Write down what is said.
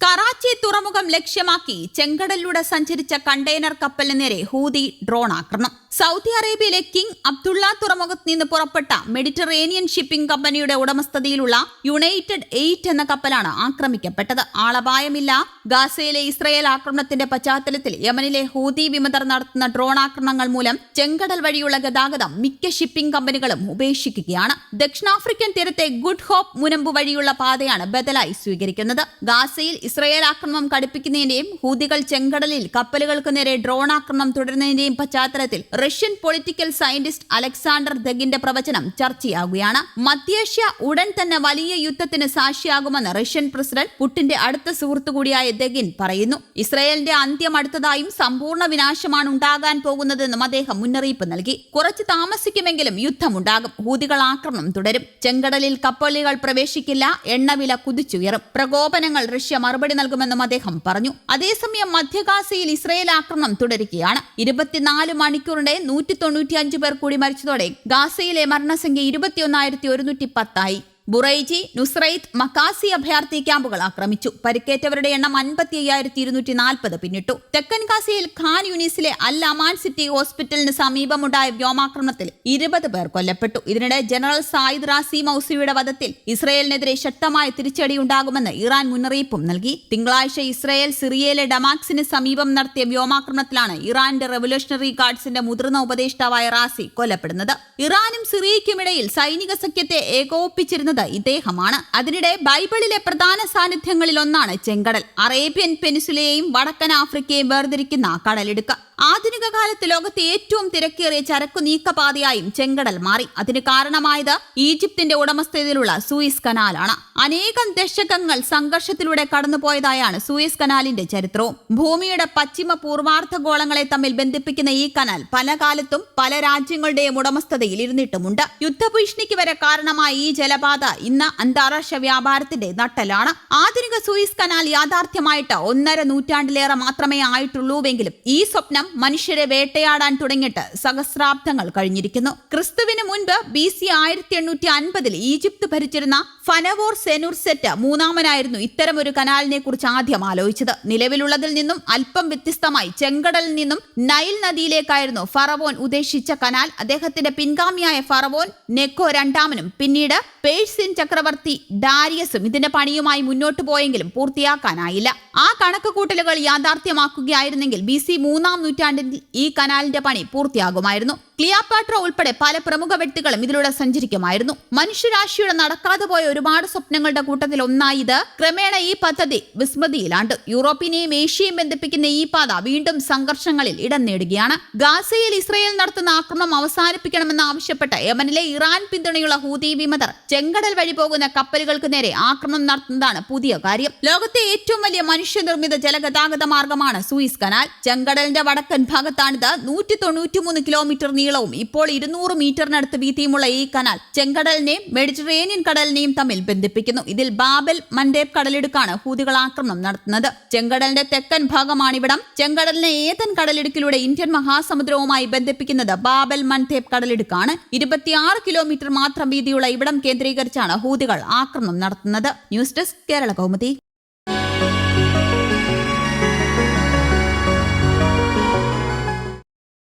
കറാച്ചി തുറമുഖം ലക്ഷ്യമാക്കി ചെങ്കടലിലൂടെ സഞ്ചരിച്ച കണ്ടെയ്നർ കപ്പലിന് നേരെ ഹൂതി ഡ്രോൺ ആക്രമണം. സൗദി അറേബ്യയിലെ കിങ് അബ്ദുള്ള തുറമുഖത്ത് നിന്ന് പുറപ്പെട്ട മെഡിറ്ററേനിയൻ ഷിപ്പിംഗ് കമ്പനിയുടെ ഉടമസ്ഥതയിലുള്ള യുണൈറ്റഡ് എയ്റ്റ് എന്ന കപ്പലാണ് ആക്രമിക്കപ്പെട്ടത്. ആളപായമില്ല. ഗാസയിലെ ഇസ്രയേൽ ആക്രമണത്തിന്റെ പശ്ചാത്തലത്തിൽ യമനിലെ ഹൂതി വിമതർ നടത്തുന്ന ഡ്രോൺ ആക്രമണങ്ങൾ മൂലം ചെങ്കടൽ വഴിയുള്ള ഗതാഗതം മിക്ക ഷിപ്പിംഗ് കമ്പനികളും ഉപേക്ഷിക്കുകയാണ്. ദക്ഷിണാഫ്രിക്കൻ തീരത്തെ ഗുഡ് ഹോപ്പ് മുനമ്പ് വഴിയുള്ള പാതയാണ് ബദലായി സ്വീകരിക്കുന്നത്. ഗാസയിൽ ഇസ്രയേൽ ആക്രമണം കടുപ്പിക്കുന്നതിന്റെയും ഹൂതികൾ ചെങ്കടലിൽ കപ്പലുകൾക്ക് നേരെ ഡ്രോൺ ആക്രമണം തുടരുന്നതിന്റെയും പശ്ചാത്തലത്തിൽ റഷ്യൻ പൊളിറ്റിക്കൽ സയന്റിസ്റ്റ് അലക്സാണ്ടർ ദഗിന്റെ പ്രവചനം ചർച്ചയാകുകയാണ് മധ്യേഷ്യ ഉടൻ തന്നെ വലിയ യുദ്ധത്തിന് സാക്ഷിയാകുമെന്ന് റഷ്യൻ പ്രസിഡന്റ് പുട്ടിന്റെ അടുത്ത സുഹൃത്തു കൂടിയായ ദഗിൻ പറയുന്നു. ഇസ്രയേലിന്റെ അന്ത്യം അടുത്തതായും സമ്പൂർണ വിനാശമാണ് ഉണ്ടാകാൻ പോകുന്നതെന്നും അദ്ദേഹം മുന്നറിയിപ്പ് നൽകി. കുറച്ച് താമസിക്കുമെങ്കിലും യുദ്ധമുണ്ടാകും. ഹൂതികൾ ആക്രമണം തുടരും. ചെങ്കടലിൽ കപ്പലുകൾ പ്രവേശിക്കില്ല. എണ്ണവില കുതിച്ചുയറും പ്രകോപനങ്ങൾ റഷ്യ മറുപടി നൽകുമെന്നും അദ്ദേഹം പറഞ്ഞു. അതേസമയം മധ്യഗാസയിൽ ഇസ്രയേൽ ആക്രമണം തുടരുകയാണ്. ഇരുപത്തിനാല് മണിക്കൂറിന്റെ നൂറ്റി തൊണ്ണൂറ്റിയഞ്ച് പേർ കൂടി മരിച്ചതോടെ ഗാസയിലെ മരണസംഖ്യ ഇരുപത്തിയൊന്നായിരത്തി ഒരുന്നൂറ്റി പത്തായി. ബുറൈജി നുസ്രൈത്ത് മക്കാസി അഭയാർത്ഥി ക്യാമ്പുകൾ ആക്രമിച്ചു. പരിക്കേറ്റവരുടെ എണ്ണം അൻപത്തി അയ്യായിരത്തി ഇരുന്നൂറ്റി നാൽപ്പത് പിന്നിട്ടു. തെക്കൻ കാസിയിൽ ഖാൻ യൂണിസിലെ അൽ അമാൻ സിറ്റി ഹോസ്പിറ്റലിന് സമീപമുണ്ടായ വ്യോമാക്രമണത്തിൽ ഇരുപത് പേർ കൊല്ലപ്പെട്ടു. ഇതിനിടെ ജനറൽ സായിദ് റാസി മൌസിയുടെ വധത്തിൽ ഇസ്രയേലിനെതിരെ ശക്തമായ തിരിച്ചടി തിരിച്ചടിയുണ്ടാകുമെന്ന് ഇറാൻ മുന്നറിയിപ്പും നൽകി. തിങ്കളാഴ്ച ഇസ്രയേൽ സിറിയയിലെ ഡമാക്സിന് സമീപം നടത്തിയ വ്യോമാക്രമണത്തിലാണ് ഇറാന്റെ റവല്യൂഷണറി ഗാർഡ്സിന്റെ മുതിർന്ന ഉപദേഷ്ടാവായ റാസി കൊല്ലപ്പെടുന്നത്. ഇറാനും സിറിയയ്ക്കുമിടയിൽ സൈനിക സഖ്യത്തെ ഏകോപിപ്പിച്ചിരുന്നത് ഇദ്ദേഹമാണ്. അതിനിടെ ബൈബിളിലെ പ്രധാന സാന്നിധ്യങ്ങളിൽ ഒന്നാണ് ചെങ്കടൽ. അറേബ്യൻ പെനിസുലയെയും വടക്കൻ ആഫ്രിക്കയെയും വേർതിരിക്കുന്ന കടലിടുക്ക്. ആധുനിക കാലത്ത് ലോകത്തെ ഏറ്റവും തിരക്കേറിയ ചരക്കു നീക്കപാതയായും ചെങ്കടൽ മാറി. അതിന് കാരണമായത് ഈജിപ്തിന്റെ ഉടമസ്ഥതയിലുള്ള സൂയിസ് കനാലാണ്. അനേകം ദശകങ്ങൾ സംഘർഷത്തിലൂടെ കടന്നുപോയതായാണ് സൂയിസ് കനാലിന്റെ ചരിത്രവും. ഭൂമിയുടെ പശ്ചിമ പൂർവാർദ്ധഗോളങ്ങളെ തമ്മിൽ ബന്ധിപ്പിക്കുന്ന ഈ കനാൽ പല കാലത്തും പല രാജ്യങ്ങളുടെയും ഉടമസ്ഥതയിൽ ഇരുന്നിട്ടുമുണ്ട്. യുദ്ധഭീഷണിക്ക് വരെ കാരണമായി ഈ ജലപാത ഇന്ന് അന്താരാഷ്ട്ര വ്യാപാരത്തിന്റെ നട്ടലാണ് ആധുനിക സൂയിസ് കനാൽ യാഥാർത്ഥ്യമായിട്ട് ഒന്നര നൂറ്റാണ്ടിലേറെ മാത്രമേ ആയിട്ടുള്ളൂവെങ്കിലും ഈ സ്വപ്നം മനുഷ്യരെ വേട്ടയാടാൻ തുടങ്ങിയിട്ട് സഹസ്രാബ്ദങ്ങൾ കഴിഞ്ഞിരിക്കുന്നു. ക്രിസ്തുവിന് മുൻപ് ബി സി ആയിരത്തി എണ്ണൂറ്റി അൻപതിൽ ഈജിപ്ത് ഭരിച്ചിരുന്ന ഫനവോർ സെനുർസെറ്റ് മൂന്നാമനായിരുന്നു ഇത്തരമൊരു കനാലിനെ കുറിച്ച് ആദ്യം ആലോചിച്ചത്. നിലവിലുള്ളതിൽ നിന്നും അല്പം വ്യത്യസ്തമായി ചെങ്കടലിൽ നിന്നും നൈൽ നദിയിലേക്കായിരുന്നു ഫറവോൻ ഉദ്ദേശിച്ച കനാൽ. അദ്ദേഹത്തിന്റെ പിൻഗാമിയായ ഫറവോൻ നെക്കോ രണ്ടാമനും പിന്നീട് പേഴ്സിൻ ചക്രവർത്തി ഡാരിയസും ഇതിന്റെ പണിയുമായി മുന്നോട്ട് പോയെങ്കിലും പൂർത്തിയാക്കാനായില്ല. ആ കണക്കുകൂട്ടലുകൾ യാഥാർത്ഥ്യമാക്കുകയായിരുന്നെങ്കിൽ ബി സി മൂന്നാം നൂറ്റാണ്ടിൽ ഈ കനാലിന്റെ പണി പൂർത്തിയാകുമായിരുന്നു. ക്ലിയാപാട്ര ഉൾപ്പെടെ പല പ്രമുഖ വ്യക്തികളും ഇതിലൂടെ സഞ്ചരിക്കുമായിരുന്നു. മനുഷ്യരാശിയുടെ നടക്കാതെ പോയ ഒരുപാട് സ്വപ്നങ്ങളുടെ കൂട്ടത്തിൽ ഒന്നായി ഇത്. ക്രമേണ ഈ പദ്ധതി വിസ്മൃതിയിലാണ്ട്. യൂറോപ്പിനെയും ഏഷ്യയും ബന്ധിപ്പിക്കുന്ന ഈ പാത വീണ്ടും സംഘർഷങ്ങളിൽ ഇടം നേടുകയാണ്. ഗാസയിൽ ഇസ്രയേൽ നടത്തുന്ന ആക്രമണം അവസാനിപ്പിക്കണമെന്ന് ആവശ്യപ്പെട്ട് യമനിലെ ഇറാൻ പിന്തുണയുള്ള ഹൂതി വിമതർ ചെങ്കടൽ വഴി പോകുന്ന കപ്പലുകൾക്ക് നേരെ ആക്രമണം നടത്തുന്നതാണ് പുതിയ കാര്യം. ലോകത്തെ ഏറ്റവും വലിയ മനുഷ്യനിർമ്മിത ജലഗതാഗത മാർഗമാണ് സൂയിസ് കനാൽ. ചെങ്കടലിന്റെ വടക്കൻ ഭാഗത്താണിത്. നൂറ്റി തൊണ്ണൂറ്റിമൂന്ന് കിലോമീറ്റർ നീളവും ഇപ്പോൾ ഇരുന്നൂറ് മീറ്ററിനടുത്ത് വീതിയുമുള്ള ഈ കനാൽ ചെങ്കടലിനെയും മെഡിറ്ററേനിയൻ കടലിനെയും തമ്മിൽ ബന്ധിപ്പിക്കുന്നു. ഇതിൽ ബാബൽ മൻഡേബ് കടലിടുക്കാണ് ഹൂതികൾ ആക്രമണം നടത്തുന്നത്. ചെങ്കടലിന്റെ തെക്കൻ ഭാഗമാണ് ഭാഗമാണിവിടം. ചെങ്കടലിനെ ഏതൻ കടലിടുക്കിലൂടെ ഇന്ത്യൻ മഹാസമുദ്രവുമായി ബന്ധിപ്പിക്കുന്നത് ബാബൽ മൻതേബ് കടലിടുക്കാണ്. ഇരുപത്തിയാറ് കിലോമീറ്റർ മാത്രം വീതിയുള്ള ഇവിടം കേന്ദ്രീകരിച്ചാണ് ഹൂതികൾ ആക്രമണം നടത്തുന്നത്. News desk Kerala Kaumudi.